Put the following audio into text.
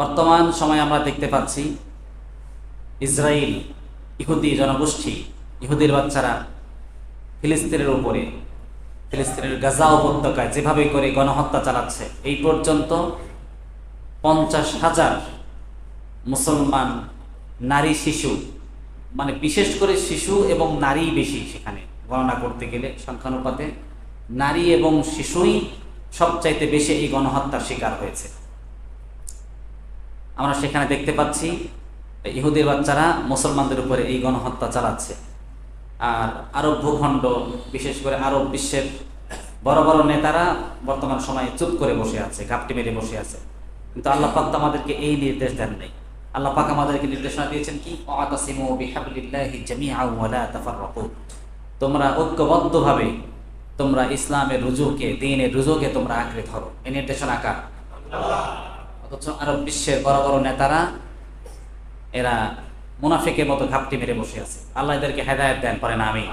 বর্তমান সময়ে আমরা দেখতে পাচ্ছি ইসরায়েল, ইহুদি জনগোষ্ঠী, ইহুদির বাচ্চারা ফিলিস্তিনের উপরে, ফিলিস্তিনের গাজা উপত্যকায় যেভাবে করে গণহত্যা চালাচ্ছে, এই পর্যন্ত পঞ্চাশ হাজার মুসলমান নারী শিশু মানে বিশেষ করে শিশু এবং নারী বেশি সেখানে গণনা করতে গেলে সংখ্যানুপাতে, নারী এবং শিশুই সবচাইতে বেশি এই গণহত্যার শিকার হয়েছে। আমরা সেখানে দেখতে পাচ্ছি ইহুদির বাচ্চারা মুসলমানদের উপরে এই গণহত্যা চালাচ্ছে। আর আরব ভূখণ্ড, বিশেষ করে আরব বিশ্বের বড় বড় নেতারা বর্তমান সময়ে চুপ করে বসে আছে, ঘাপটি মেরে বসে আছে। কিন্তু আল্লাহ পাক আমাদেরকে এই নির্দেশ দেন নাই। আল্লাহ পাক আমাদেরকে নির্দেশনা দিয়েছেন কি? তোমরা ঐক্যবদ্ধভাবে তোমরা ইসলামের রুজুকে দ্বীনের রুজুকে তোমরা আঁকড়ে ধরো। এই নির্দেশনা কার? অথচ আরব বিশ্বের বড় বড় নেতারা, এরা মুনাফিকের মতো ঘাপটি মেরে বসে আছে। আল্লাহ এদেরকে হেদায়ত দেন পারেন আমি।